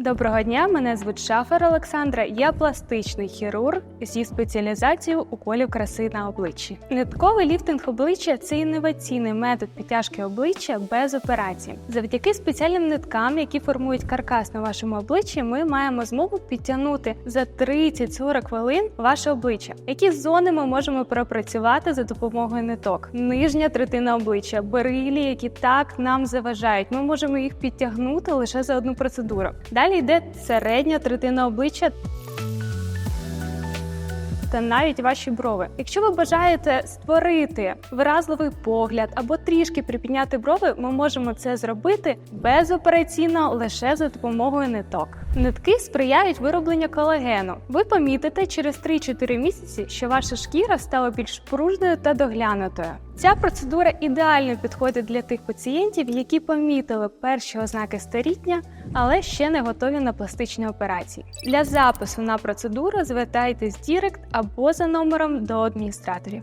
Доброго дня, мене звуть Шафер Олександра. Я пластичний хірург зі спеціалізацією уколів краси на обличчі. Нитковий ліфтинг обличчя це інноваційний метод підтяжки обличчя без операцій. Завдяки спеціальним ниткам, які формують каркас на вашому обличчі, ми маємо змогу підтягнути за 30-40 хвилин ваше обличчя. Які зони ми можемо пропрацювати за допомогою ниток? Нижня третина обличчя, брилі, які так нам заважають. Ми можемо їх підтягнути лише за одну процедуру. Далі йде середня третина обличчя. Та навіть ваші брови. Якщо ви бажаєте створити виразливий погляд або трішки припідняти брови, ми можемо це зробити безопераційно лише за допомогою ниток. Нитки сприяють виробленню колагену. Ви помітите через 3-4 місяці, що ваша шкіра стала більш пружною та доглянутою. Ця процедура ідеально підходить для тих пацієнтів, які помітили перші ознаки старіння, але ще не готові на пластичні операції. Для запису на процедуру звертайтесь Дірект або за номером до адміністраторів.